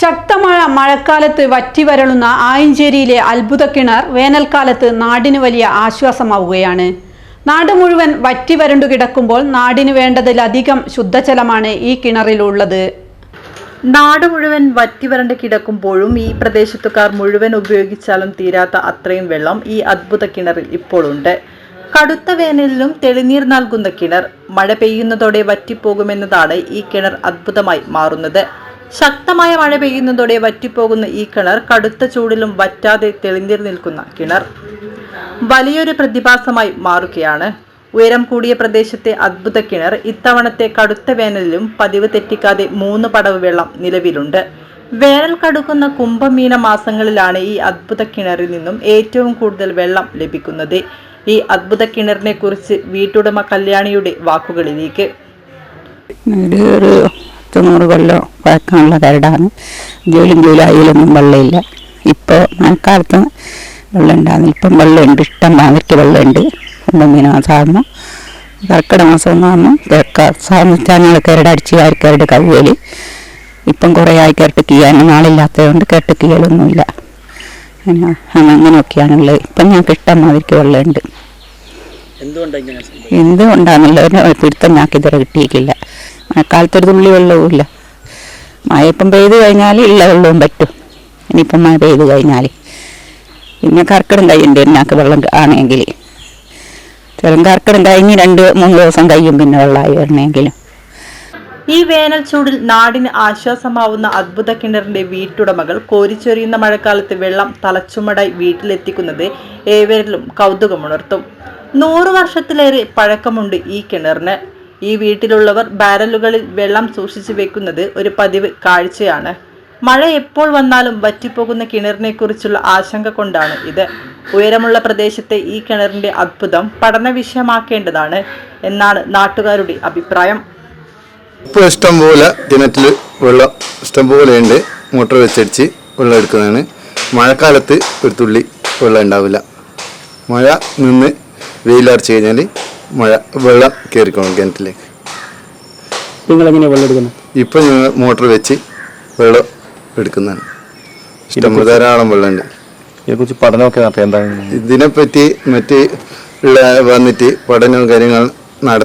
ശക്തമായ മഴക്കാലത്ത് വറ്റിവരളുന്ന ആയഞ്ചേരിയിലെ അത്ഭുത കിണർ വേനൽക്കാലത്ത് നാടിന് വലിയ ആശ്വാസമാവുകയാണ്. നാട് മുഴുവൻ വറ്റി വരണ്ടു കിടക്കുമ്പോൾ നാടിന് വേണ്ടതിലധികം ശുദ്ധജലമാണ് ഈ കിണറിലുള്ളത്. നാട് മുഴുവൻ വറ്റി വരണ്ട് കിടക്കുമ്പോഴും ഈ പ്രദേശത്തുകാർ മുഴുവൻ ഉപയോഗിച്ചാലും തീരാത്ത അത്രയും വെള്ളം ഈ അത്ഭുത കിണറിൽ ഇപ്പോഴുണ്ട്. കടുത്ത വേനലിലും തെളിനീർ നൽകുന്ന കിണർ മഴ പെയ്യുന്നതോടെ വറ്റിപ്പോകുമെന്നതാണ് ഈ കിണർ അത്ഭുതമായി മാറുന്നത്. ശക്തമായ മഴ പെയ്യുന്നതോടെ വറ്റിപ്പോകുന്ന ഈ കിണർ കടുത്ത ചൂടിലും വറ്റാതെ തെളിഞ്ഞിർ നിൽക്കുന്ന കിണർ. വലിയൊരു പ്രതിഭാസമായി മാറുകയാണ്. ഉയരം കൂടിയ പ്രദേശത്തെ അത്ഭുത കിണർ ഇത്തവണത്തെ കടുത്ത വേനലിലും പതിവ് തെറ്റിക്കാതെ മൂന്ന് പടവ് വെള്ളം നിലവിലുണ്ട്. വേനൽ കടുക്കുന്ന കുംഭമീന മാസങ്ങളിലാണ് ഈ അത്ഭുത കിണറിൽ നിന്നും ഏറ്റവും കൂടുതൽ വെള്ളം ലഭിക്കുന്നത്. ഈ അത്ഭുത കിണറിനെ കുറിച്ച് വീട്ടുടമ കല്യാണിയുടെ വാക്കുകളിലേക്ക്. തൊണ്ണൂറ് കൊല്ലം പഴക്കമുള്ള കരടാണ്. ജോലിയും ജോലിയായാലൊന്നും വെള്ളമില്ല. ഇപ്പോൾ മഴക്കാലത്ത് വെള്ളം ഉണ്ടാകുന്നില്ല ഇപ്പം വെള്ളമുണ്ട്. ഇഷ്ടം മാതിരിക്ക് വെള്ളമുണ്ട്. കുമ്പമീന മാസമാകുമ്പോൾ കർക്കിടക മാസം ഒന്നാകുമ്പോൾ സാധാരണ ഞങ്ങൾ കരടടിച്ച് ആർക്കരട് കവുകൽ. ഇപ്പം കുറേ ആയി കേട്ട് കീയാൻ നാളില്ലാത്തതുകൊണ്ട് കേട്ട് കീയലൊന്നുമില്ല അങ്ങനെ അങ്ങനെയൊക്കെയാണുള്ളത്. ഇപ്പം ഞങ്ങൾക്ക് ഇഷ്ടം മാതിരിക്ക് വെള്ളമുണ്ട്? എന്തുകൊണ്ടാണെന്നുള്ള ഒരു പിടുത്തം ഞങ്ങൾക്ക് ഇതുവരെ കിട്ടിയിട്ടില്ല. മഴക്കാലത്തൊരു തുള്ളി വെള്ളവും ഇല്ല. മഴ ഇപ്പം പെയ്ത് കഴിഞ്ഞാൽ ഇല്ല വെള്ളവും പറ്റും. ഇനിയിപ്പം മഴ പെയ്ത് കഴിഞ്ഞാൽ. പിന്നെ കർക്കിടം കഴിയുണ്ട് എന്നാക്ക് വെള്ളം ആണെങ്കിൽ. ചിലം കർക്കിടം കഴിഞ്ഞ് രണ്ട് മൂന്ന് ദിവസം കഴിയും പിന്നെ വെള്ളമായി വരണമെങ്കിലും ഈ വേനൽ ചൂടിൽ നാടിന് ആശ്വാസമാവുന്ന അത്ഭുത കിണറിന്റെ വീട്ടുടമകൾ കോരിച്ചൊരിയുന്ന മഴക്കാലത്ത് വെള്ളം തലച്ചുമടായി വീട്ടിലെത്തിക്കുന്നത് ഏവരിലും കൗതുകമുണർത്തും. നൂറു വർഷത്തിലേറെ പഴക്കമുണ്ട് ഈ കിണറിന്. ഈ വീട്ടിലുള്ളവർ ബാരലുകളിൽ വെള്ളം സൂക്ഷിച്ചു വെക്കുന്നത് ഒരു പതിവ് കാഴ്ചയാണ്. മഴ എപ്പോൾ വന്നാലും വറ്റിപ്പോകുന്ന കിണറിനെ കുറിച്ചുള്ള ആശങ്ക കൊണ്ടാണ് ഇത്. ഉയരമുള്ള പ്രദേശത്തെ ഈ കിണറിന്റെ അത്ഭുതം പഠന വിഷയമാക്കേണ്ടതാണ് എന്നാണ് നാട്ടുകാരുടെ അഭിപ്രായം. ഇപ്പോൾ ഇഷ്ടംപോലെ കിണറ്റിൽ വെള്ളം ഇഷ്ടംപോലെ ഉണ്ട്. മോട്ടർ വെച്ചടിച്ച് വെള്ളം എടുക്കുന്നതാണ്. മഴക്കാലത്ത് ഒരു തുള്ളി വെള്ളം ഉണ്ടാവില്ല. മഴ നിന്ന് വെയിലടിച്ച് കഴിഞ്ഞാൽ മഴ വെള്ളം കയറിക്കോളും കിണറ്റിലേക്ക്. നിങ്ങൾ എങ്ങനെയാണ് വെള്ളം എടുക്കുന്നത്? ഇപ്പം ഞങ്ങൾ മോട്ടർ വെച്ച് വെള്ളം എടുക്കുന്നതാണ്. ഇഷ്ടം പോലെ ധാരാളം വെള്ളമുണ്ട്. ഇതിനെക്കുറിച്ച് പഠനമൊക്കെ നടത്തി എന്താണ്? ഇതിനെപ്പറ്റി മറ്റ് ഉള്ള വന്നിട്ട് പഠനവും കാര്യങ്ങൾ നട